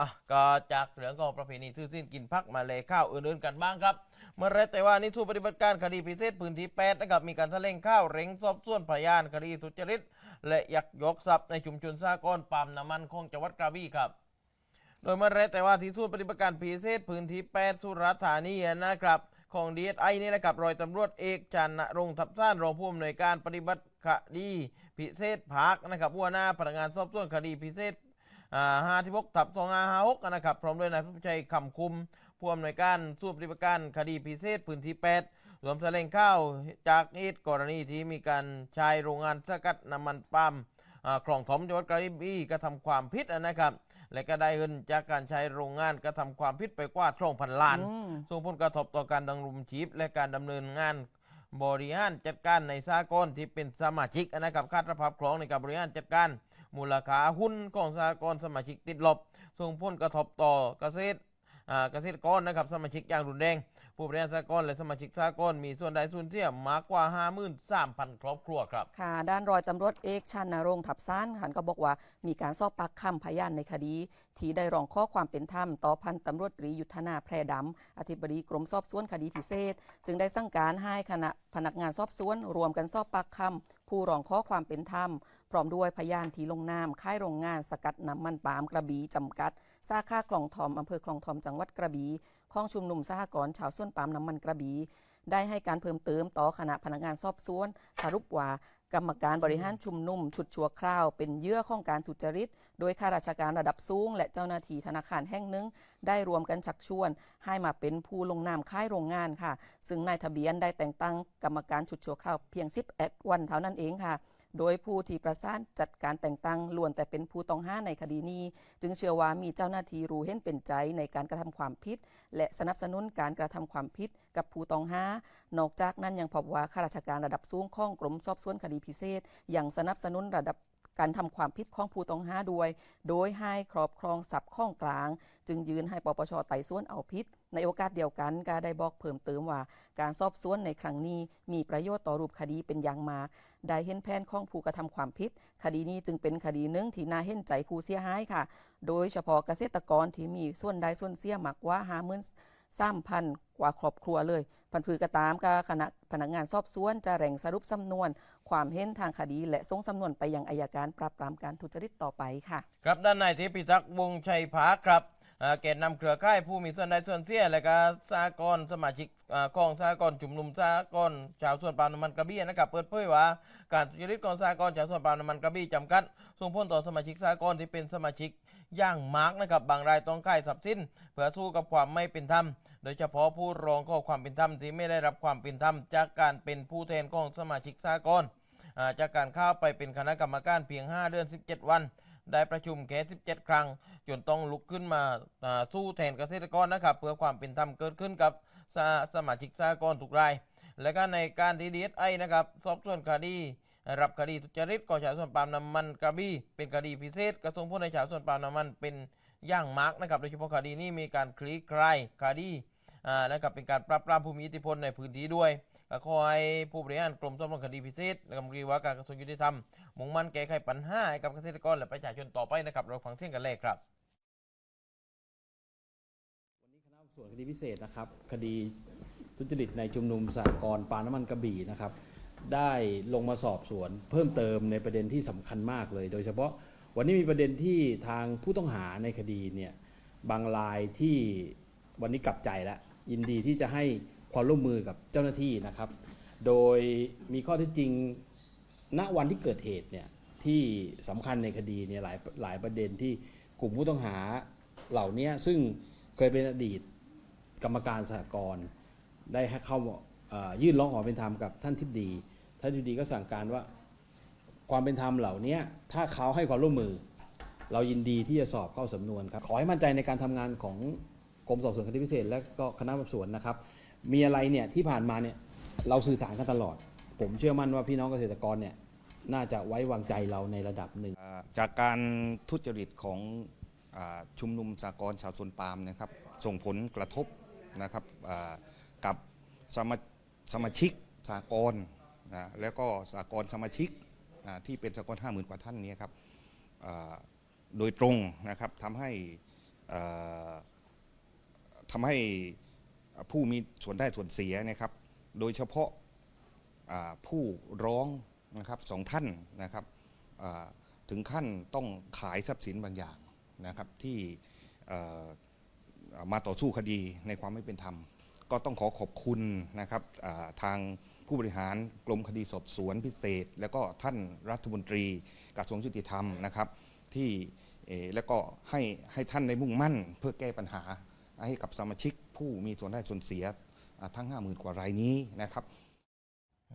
อะก็จากเรื่องของประเพณีทื่อสิ้นกินพักมาเลยข้าวอื่นๆกันบ้างครับ เมื่อไรแต่ว่านี่สู้ปฏิบัติการคดีพิเศษพื้นที่8นะครับมีการแถลงข่าวเร่งสอบสวนพยานคดีทุจริต และยักยอกทรัพย์ในชุมชนสากลปาล์มน้ำมันของจังหวัดกระบี่ครับโดยเมื่อไรแต่ว่าที่ศูนย์ปฏิบัติการพิเศษพื้นที่8สุราษฎร์ธานีนะครับของดีเอสไอนี่แหละครับรอยตำรวจเอกจันทรงทับซ่านรองผู้อำนวยการปฏิบัติคดีพิเศษภาคนะครับหัวหน้าพนักงานสอบสวนคดีพิเศษ ห้าที่พกทับสองห้าหกนะครับ พร้อมด้วยนายผู้ชัยคำคุมผู้อำนวยการศูนย์ปฏิบัติการคดีพิเศษพื้นที่8รวมแถลงข่าวจากเหตุกรณีที่มีการใช้โรงงานสกัดน้ำมันปาล์มอ่าคลองถมจังหวัดกระบี่กระทำความผิดนะครับและก็ได้เงินจากการใช้โรงงานกระทำความผิดไปกว่าสองพันล้านอืมส่งผลกระทบต่อการดำรงชีพและการดำเนินงานบริหารจัดการในสากลที่เป็นสมาชิกนะครับค่าตรภาพคลองในการบริหารจัดการ มูลค่าหุ้นของสากลสมาชิกติดลบ ส่งผลกระทบต่อเกษตรเกษตรกรนะครับสมาชิกอย่างรุนแรง ผู้บริหารสากลและสมาชิกสากลมีส่วนใดส่วนเสียมากกว่า 53,000 ครอบครัวครับ ค่ะ ด้านรอยตำรวจเอกชันนรงค์ทับซ้านหันก็บอกว่ามีการสอบปากคำพยานในคดี ที่ได้ร้องข้อความเป็นธรรมต่อพันตำรวจตรียุทธนาแพรดำอธิบดีกรมสอบสวนคดีพิเศษ จึงได้สั่งการให้คณะพนักงานสอบสวน รวมกันสอบปากคำ ผู้ร้องข้อความเป็นธรรม พร้อมด้วยพยานที่ลงนามค่ายโรงงานสกัดน้ำมันปาล์มกระบี่จำกัด สาขาคลองทอมอำเภอคลองทอมจังหวัดกระบี่ ข้องชุมนุมสหกรณ์ชาวส้วนปาล์มน้ำมันกระบี่ได้ให้การเพิ่มเติมต่อคณะพนักงานสอบสวน สรุปว่ากรรมการบริหารชุมนุม ชุดชั่วคราว เป็นเยื่อของการทุจริต โดยข้าราชการระดับสูง และเจ้าหน้าที่ธนาคารแห่งหนึ่ง ได้รวมกันชักชวน ให้มาเป็นผู้ลงนามค่ายโรงงานค่ะ ซึ่งนายทะเบียนได้แต่งตั้งกรรมการชุดชั่วคราวเพียง11วันเท่านั้นเองค่ะ โดยผู้ที่ประสานจัดการแต่งตั้งล้วนแต่เป็นผู้ต้องห้าในคดีนี้ จึงเชื่อว่ามีเจ้าหน้าที่รู้เห็นเป็นใจในการกระทำความผิด และสนับสนุนการกระทำความผิดกับผู้ต้องห้านอกจากนั้นยังพบว่าข้าราชการระดับสูงของกรมสอบสวนคดีพิเศษยังสนับสนุนระดับ การทำความผิดของผู้ต้องหาด้วย โดยให้ครอบครองทรัพย์ข้องกลาง จึงยืนให้ปปชไต่สวนเอาผิด ในโอกาสเดียวกันก็ได้บอกเพิ่มเติมว่า การสอบสวนในครั้งนี้มีประโยชน์ต่อรูปคดีเป็นอย่างมากได้เห็นแผนของผู้กระทำความผิด คดีนี้จึงเป็นคดีหนึ่งที่น่าเห็นใจผู้เสียหายค่ะ โดยเฉพาะเกษตรกรที่มีส่วนใดส่วนเสียหมากว่าหาหมื่น สามพันกว่าครอบครัวเลย พันผือกระตามกับคณะพนักงานสอบสวนจะแหล่งสรุปสำนวน ความเห็นทางคดี และส่งสำนวนไปยังอายการปราบปรามการทุจริตต่อไปค่ะ ครับด้านนายเทพิทักษ์วงชัยภาครับ อ่าแกนนำเครือข่ายผู้มีส่วนได้ส่วนเสียและก็สากลสมาชิกอ่าของสากลจุมนุมสากลชาวส่วนปาล์มน้ำมันกระบี่นะครับเปิดเผยว่าการทุจริตของสากลชาวส่วนปาล์มน้ำมันกระบี่จำกัดส่งผลต่อสมาชิกสากลที่เป็นสมาชิกอย่างมาร์กนะครับบางรายต้องขายทรัพย์สินเพื่อสู้กับความไม่เป็นธรรม โดยเฉพาะผู้ร้องขอความเป็นธรรมที่ไม่ได้รับความเป็นธรรม จากการเป็นผู้แทนของสมาชิกสากลอ่าจากการเข้าไปเป็นคณะกรรมการเพียง 5 เดือน 17 วัน ได้ประชุมแค่17 ครั้ง จนต้องลุกขึ้นมาาสู้แทนเกษตรกรนะครับ เพื่อความเป็นธรรมเกิดขึ้นกับสสมาชิกสากลทุกราย และก็ในการดีดีไอนะครับสอบสวนคดีรับคดีทุจริตของชาวสวนปาล์มน้ำมันกระบี่เป็นคดีพิเศษ กระทรวงผู้ในชาวสวนปาล์มน้ำมันเป็นอย่างมากนะครับโดยเฉพาะคดีนี้มีการคลี่คลายคดี นะครับเป็นการปราบปรามผู้มีอิทธิพลในพื้นที่ด้วยก็ขอให้ผู้บริหารกรมสอบสวนคดีพิเศษและกรรมการว่าการกระทรวงยุติธรรมมุ่งมั่นแก้ไขปัญหาให้กับเกษตรกรและประชาชนต่อไปนะครับเราฟังเสียงกันเลยครับวันนี้คณะสอบสวนคดีพิเศษนะครับคดีทุจริตในชุมนุมสหกรณ์ปาน้ำมันกระบี่นะครับได้ลงมาสอบสวนเพิ่มเติมในประเด็นที่สำคัญมากเลย โดยเฉพาะวันนี้มีประเด็นที่ทางผู้ต้องหาในคดีเนี่ยบางรายที่วันนี้กลับใจแล้ว ยินดีที่จะให้ความร่วมมือกับเจ้าหน้าที่นะครับ โดยมีข้อเท็จจริงณวันที่เกิดเหตุเนี่ยที่สำคัญในคดีเนี่ยหลายหลายประเด็นที่กลุ่มผู้ต้องหาเหล่านี้ซึ่งเคยเป็นอดีตกรรมการสหกรณ์ได้ให้เข้ายื่นร้องขอเป็นธรรมกับท่านทิบดี ท่านทิบดีก็สั่งการว่าความเป็นธรรมเหล่านี้ถ้าเขาให้ความร่วมมือ เรายินดีที่จะสอบเข้าสำนวนครับ ขอให้มั่นใจในการทำงานของ กรมสอบสวนคดีพิเศษ และก็คณะสอบสวนนะครับ มีอะไรเนี่ยที่ผ่านมาเนี่ยเราสื่อสารกันตลอด ผมเชื่อมั่นว่าพี่น้องเกษตรกรเนี่ยน่าจะไว้วางใจเราในระดับหนึ่ง จากการทุจริตของอชุมนุมสากลชาวสวนปาล์มนะครับส่งผลกระทบนะครับกับสมาสมาชิกสากลนะแล้วก็สากลสมาชิกที่เป็นสากลห้าหมื่นกว่าท่านนี้ครับโดยตรงนะครับทำให้อ่อ ทำให้ผู้มีส่วนได้ส่วนเสียนะครับ โดยเฉพาะผู้ร้องนะครับสองท่านนะครับถึงขั้นต้องขายทรัพย์สินบางอย่างนะครับที่มาต่อสู้คดีในความไม่เป็นธรรม ก็ต้องขอขอบคุณนะครับทางผู้บริหารกรมคดีสอบสวนพิเศษ แล้วก็ท่านรัฐมนตรีกระทรวงยุติธรรมนะครับที่แล้วก็ให้ให้ท่านได้มุ่งมั่นเพื่อแก้ปัญหา ให้กับสมาชิกผู้มีส่วนได้ส่วนเสียทั้ง 50,000 กว่ารายนี้นะครับ